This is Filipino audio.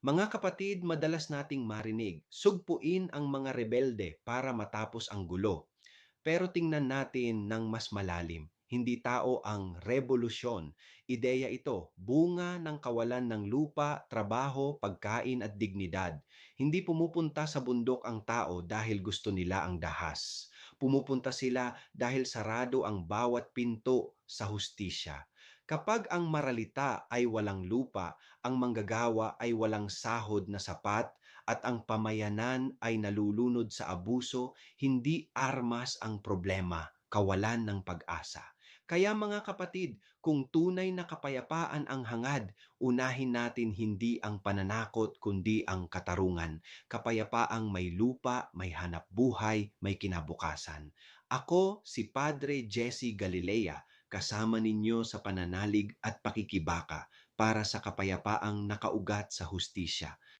Mga kapatid, madalas nating marinig, sugpuin ang mga rebelde para matapos ang gulo. Pero tingnan natin ng mas malalim. Hindi tao ang revolusyon. Ideya ito, bunga ng kawalan ng lupa, trabaho, pagkain at dignidad. Hindi pumupunta sa bundok ang tao dahil gusto nila ang dahas. Pumupunta sila dahil sarado ang bawat pinto sa hustisya. Kapag ang maralita ay walang lupa, ang manggagawa ay walang sahod na sapat at ang pamayanan ay nalulunod sa abuso, hindi armas ang problema, kawalan ng pag-asa. Kaya mga kapatid, kung tunay na kapayapaan ang hangad, unahin natin hindi ang pananakot kundi ang katarungan. Kapayapaang may lupa, may hanap buhay, may kinabukasan. Ako si Padre Jesse Galilea, kasama ninyo sa pananalig at pakikibaka para sa kapayapaang nakaugat sa hustisya.